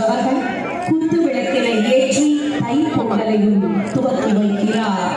அவர்கள் குத்து விளக்கினை ஏற்றி தை பொங்கலையும் துவக்கி வைக்கிறார்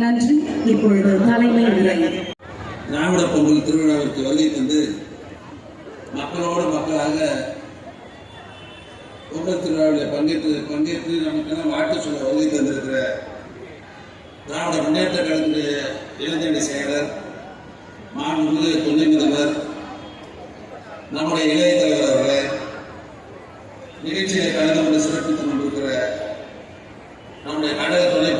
நன்றி. இப்பொழுது தலைமை உரை. திராவிட பொங்கல் திருவிழாவிற்கு வருகை தந்து மக்களோடு மக்களாக பொங்கல் திருவிழாவில் பங்கேற்று பங்கேற்று நமக்கெல்லாம் வாழ்த்து சொல்ல வருகை தந்திருக்கிற திராவிட முன்னேற்ற கழகத்துடைய இளைஞரணி செயலர் மாண்புமிகு துணை முதல்வர் நம்முடைய இளைய தலைவர் அவர்களே நிகழ்ச்சியை கலந்து கொண்டு சிறப்பித்துக் கொண்டிருக்கிற நம்முடைய கழக துணை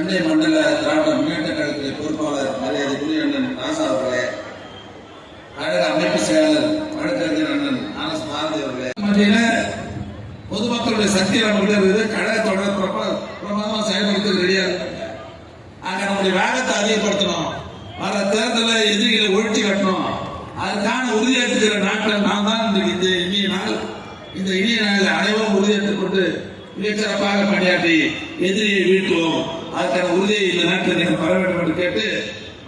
சென்னை மண்டல திராவிட முன்னேற்ற கழகத்தின் பொறுப்பாளர் மரியாதைக்குரிய அண்ணன் ராசா அவர்களே கழக அமைப்பு செயலர் வழக்கறிஞர் அண்ணன் ஆனஸ் பாரதி அவர்களே. மத்தியில பொதுமக்களுடைய சக்தி நமக்கு இருக்குது. கழகத்தோட பிரப- பிரமாதமா செயல்படுத்த ரெடியா இருக்காங்க. ஆக நம்முடைய வேகத்தை அதிகப்படுத்தணும். வர தேர்தலில் எதிரிகளை ஒழிச்சு கட்டணும். அதுக்கான உறுதியேற்றுகிற நாட்கள் நான் தான் இன்றைக்கு இந்த இனிய நாள். இந்த இனிய நாளில் அனைவரும் உறுதியேற்றுக் கொண்டு மிகச்சிறப்பாக பணியாற்றி எதிரியை வீழ்த்துவோம் அதற்கான உறுதியை இந்த நாட்டில் நீங்கள் பெற வேண்டும் என்று கேட்டு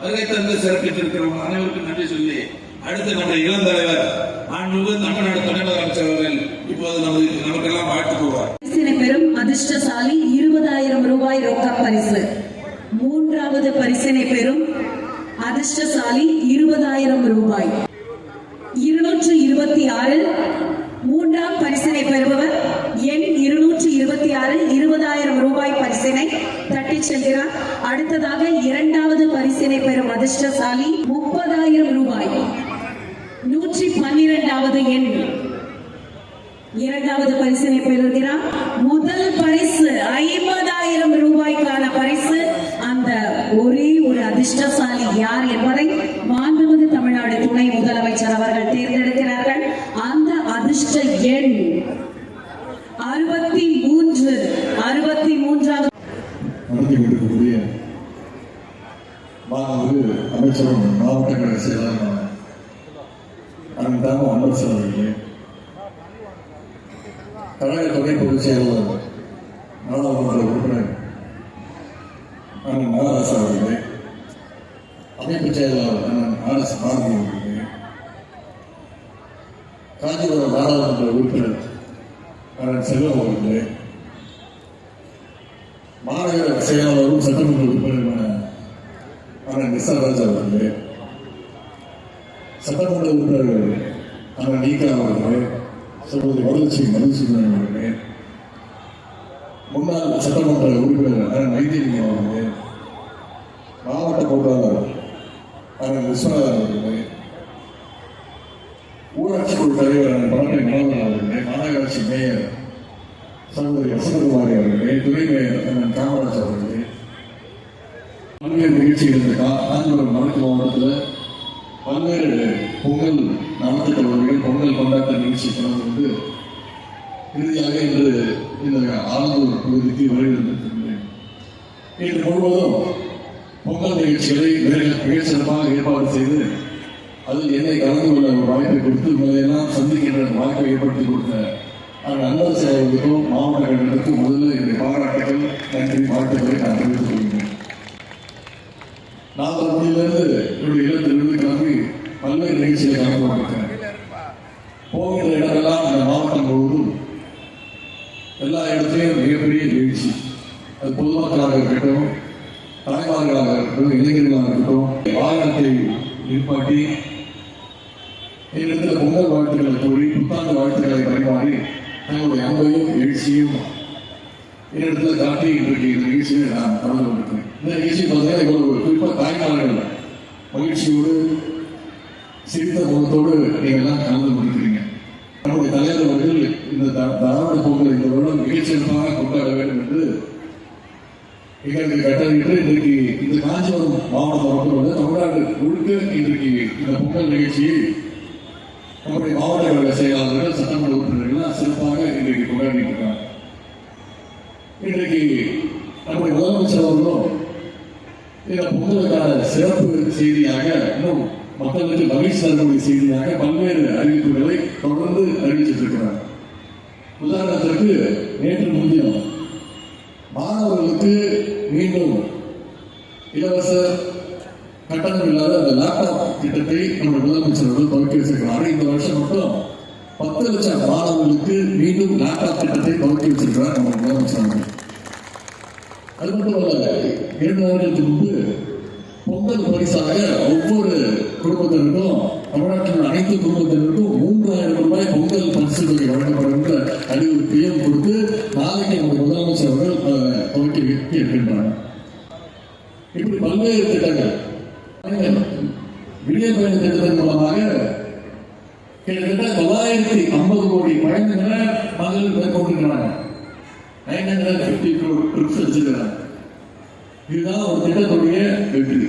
வருகை தந்து சிறப்பித்திருக்கிறவங்க அனைவருக்கும் நன்றி சொல்லி அடுத்து நம்முடைய இளம் தலைவர் மாண்புமிகு தமிழ்நாடு துணை முதலமைச்சர் அவர்கள் இப்போது நமது நமக்கெல்லாம் வாழ்த்து போவார் பெரும் அதிர்ஷ்டசாலி இருபதாயிரம் ரூபாய் ரொக்க பரிசு. மூன்றாவது பரிசினை பெறும் அதிர்ஷ்டசாலி இருபதாயிரம் ரூபாய். இருநூற்று இருபத்தி ஆறு மூன்றாம் பரிசினை பெறுபவர் எண் இருநூறு இருபத்தி ஆறு இருபதாயிரம் ரூபாய் பரிசினை தட்டி செல்கிறார். அடுத்ததாக இரண்டாவது பரிசினை பெறும் அதிர்ஷ்டசாலி முப்பதாயிரம் ரூபாய். நூற்றி பன்னிரெண்டாவது எண். இரண்டாவது பரிசினை பெறுகிறார். முதல் பரிசு ஐம்பதாயிரம் ரூபாய்க்கான பரிசு. அந்த ஒரே ஒரு அதிர்ஷ்டசாலி யார் என்பதை மாண்புமிகு தமிழ்நாடு துணை முதலமைச்சர் அவர்கள் தேர்ந்தெடுக்கிறார்கள். அந்த அதிர்ஷ்ட எண். நடத்தி கொண்டிருக்கக்கூடிய மாண்புமிகு அமைச்சரும் மாவட்ட கழக செயலாளரான அண்ணன் தாம அவர்களே கழக துணை பொதுச் செயலாளர் நாடாளுமன்ற உறுப்பினர் அண்ணன் நாகராசா அவர்களே அமைப்பு செயலாளர் அண்ணன் ஆர் எஸ் பாரதி அவர்களே காஞ்சிபுரம் நாடாளுமன்ற உறுப்பினர் அண்ணன் செல்வம் அவர்களே மாநகர செயலாளரும் சட்டமன்ற உறுப்பினருமான அண்ணன் நிசாராஜ் அவர்களே சட்டமன்ற உறுப்பினர்கள் அண்ணன் நீக்கா அவர்களே சகோதரி வரலட்சுமி மதுசூதன் அவர்களே முன்னாள் சட்டமன்ற உறுப்பினர் அண்ணன் வைத்தியலிங்கம் அவர்களே மாவட்ட பொருளாளர் அண்ணன் விஸ்வநாதன் அவர்களே ஊராட்சி குழு தலைவர் அண்ணன் பழனி மனோகரன் அவர்களே மாநகராட்சி மேயர் சகோதரி வசந்தகுமாரி அவர்களே துணை மேயர் காமராஜ் அவர்களே. பல்வேறு நிகழ்ச்சிகள் இருக்கா? காஞ்சிபுரம் வடக்கு மாவட்டத்தில் பல்வேறு பொங்கல் நலத்திட்டவர்கள் பொங்கல் கொண்டாட்ட நிகழ்ச்சி கலந்து கொண்டு இறுதியாக இன்று இந்த ஆலந்தூர் பகுதிக்கு வருகை தந்திருக்கின்றேன். இன்று முழுவதும் பொங்கல் நிகழ்ச்சிகளை மிக சிறப்பாக ஏற்பாடு செய்து அதில் என்னை கலந்து கொள்ள ஒரு வாய்ப்பை கொடுத்து உங்களையெல்லாம் சந்திக்கின்ற வாய்ப்பை ஏற்படுத்தி கொடுத்த அந்த அன்பர் செயல்களுக்கும் மாவட்ட கழகத்துக்கும் முதல்ல என்னுடைய பாராட்டுகள் நன்றி வாழ்த்துக்களை நான் தெரிவித்துக் கொள்கிறேன். நாலரை மணியிலிருந்து என்னுடைய இல்லத்திலிருந்து கிளம்பி பல்வேறு நிகழ்ச்சிகளை கலந்து கொண்டிருக்கிறேன் போகிற இடமெல்லாம் இந்த மாவட்டம் முழுவதும் எல்லா இடத்துலையும் மிகப்பெரிய நிகழ்ச்சி அது பொதுமக்களாக இருக்கட்டும் தாய்மார்களாக இருக்கட்டும் இளைஞர்களாக இருக்கட்டும் வாகனத்தை நிற்பாட்டி என்னிடத்தில் பொங்கல் வாழ்த்துக்களை கூறி புத்தாண்டு வாழ்த்துக்களை பரிமாறி தங்களுடைய அன்பையும் எழுச்சியும் என்னிடத்தில் காட்டி இன்றைக்கு இந்த நிகழ்ச்சியை நான் கலந்து கொண்டிருக்கிறேன். இந்த நிகழ்ச்சி பார்த்தீங்கன்னா இவ்வளவு குறிப்பாக தாய்மார்கள் மகிழ்ச்சியோடு சிரித்த முகத்தோடு நீங்கள் எல்லாம் கலந்து கொண்டிருக்கிறீங்க. நம்முடைய தலைவர் அவர்கள் இந்த தாராள பொங்கல் இந்த வருடம் மிகச்சிறப்பாக கொண்டாட வேண்டும் என்று எங்களுக்கு கட்டளையிட்டு இன்றைக்கு இந்த காஞ்சிபுரம் மாவட்டம் மட்டுமல்ல தமிழ்நாடு முழுக்க இன்றைக்கு இந்த பொங்கல் நிகழ்ச்சியை நம்முடைய மாவட்ட கழக செயலாளர்கள் சட்டமன்ற உறுப்பினர்கள் சிறப்பாக இன்றைக்கு கொண்டாடிட்டு இருக்காங்க இன்றைக்கு நம்முடைய முதலமைச்சர் அவர்களும் இந்த பொங்கலுக்கான சிறப்பு செய்தியாக இன்னும் மக்களுக்கு மகிழ்ச்சி தரக்கூடிய செய்தியாக பல்வேறு அறிவிப்புகளை தொடர்ந்து அறிவிச்சிட்டு இருக்கிறார் உதாரணத்திற்கு நேற்று முன்தினம் மாணவர்களுக்கு மீண்டும் இலவச கட்டணம் இல்லாத அந்த லேப்டாப் திட்டத்தை நம்ம முதலமைச்சர் அவர்கள் துவக்கி வச்சிருக்கிறார் இந்த வருஷம் மட்டும் பத்து லட்சம் மாணவர்களுக்கு மீண்டும் லேப்டாப் திட்டத்தை துவக்கி வச்சிருக்கிறார் நம்ம முதலமைச்சர் அவர்கள். அது மட்டும் இல்ல இரண்டு நாட்களுக்கு முன்பு பொங்கல் பரிசாக ஒவ்வொரு குடும்பத்தினருக்கும் தமிழ்நாட்டில் அனைத்து குடும்பத்தினருக்கும் மூன்றாயிரம் ரூபாய் பொங்கல் பரிசு தொகை வழங்கப்படும் என்ற அறிவுறுத்தையும் கொடுத்து நாளைக்கு நம்முடைய முதலமைச்சர் அவர்கள் துவக்கி வைத்து இருக்கின்றனர் இப்படி பல்வேறு திட்டங்கள் விடிய பயண திட்டத்தின் மூலமாக கிட்டத்தட்ட தொள்ளாயிரத்தி ஐம்பது கோடி பயணங்களை மக்கள் மேற்கொண்டிருக்கிறாங்க. Nine hundred fifty crore trips வச்சிருக்கிறாங்க. இதுதான் ஒரு திட்டத்துடைய வெற்றி.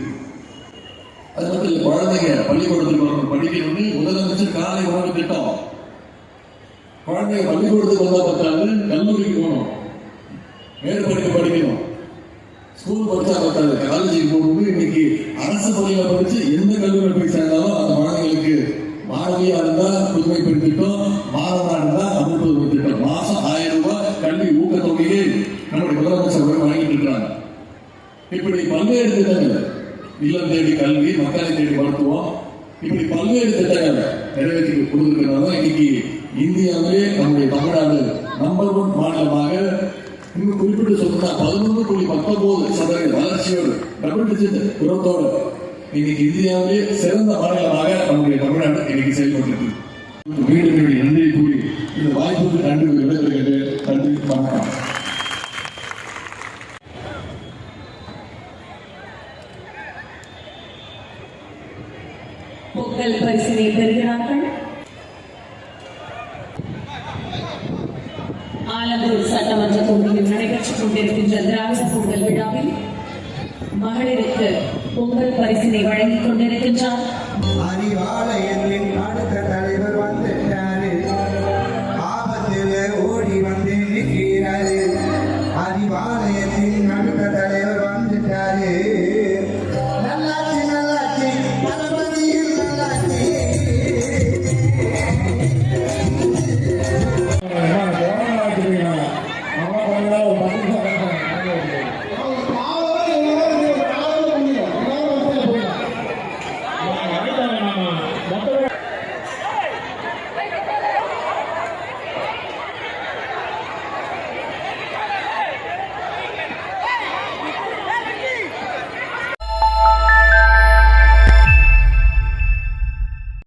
அது மட்டும் இல்லை குழந்தைங்க பள்ளிக்கூடத்துக்கு வரணும் படிக்கணும்னு முதலமைச்சர் காலை உணவு திட்டம். குழந்தைங்க பள்ளிக்கூடத்துக்கு வந்தால் பார்த்தாலும் கல்லூரிக்கு போகணும். மேற்படிப்பு படிக்கணும். ஸ்கூல் படிச்சா பத்தாது காலேஜுக்கு போகும்போது இன்னைக்கு அரசு பள்ளியில படிச்சு எந்த கல்லூரியில் போய் சேர்ந்தாலும் அந்த குழந்தைங்களுக்கு மாணவியா இருந்தா புதுமை பெண் திட்டம் மாணவனா இருந்தா தமிழ் புதுமை திட்டம். மாசம் ஆயிரம் ரூபாய் கல்வி ஊக்கத்தொகையை நம்முடைய முதலமைச்சர் அவர்கள் வழங்கிட்டு இருக்கிறாங்க இப்படி பல்வேறு திட்டங்கள் இல்லம் தேடி கல்வி மக்களை தேடி மருத்துவம் இப்படி பல்வேறு திட்டங்கள் நிறைவேற்றி கொடுத்திருக்கிறதால இன்னைக்கு இந்தியாவிலே நம்முடைய தமிழ்நாடு நம்பர் ஒன் மாநிலமாக இங்கு குறிப்பிட்டு சொன்னா பதினொன்று புள்ளி பத்தொன்பது சதவீத வளர்ச்சியோடு டபுள் டிஜிட் குரோத்தோடு இன்னைக்கு இந்தியாவிலேயே சிறந்த மாநிலமாக நம்முடைய தமிழ்நாடு இன்னைக்கு செயல்பட்டு மீண்டும் என்னுடைய நன்றியை கூறி இந்த வாய்ப்புக்கு நன்றி விடைபெறுகிறது நன்றி வணக்கம். பொங்கல் பரிசினை பெறுகிறார்கள். ஆலந்தூர் சட்டமன்ற தொகுதியில் நடைபெற்றுக் கொண்டிருக்கின்ற திராவிட பொங்கல் விழாவில் மகளிருக்கு பொங்கல் பரிசினை வழங்கிக் கொண்டிருக்கின்றார். அறிவாலயத்தின்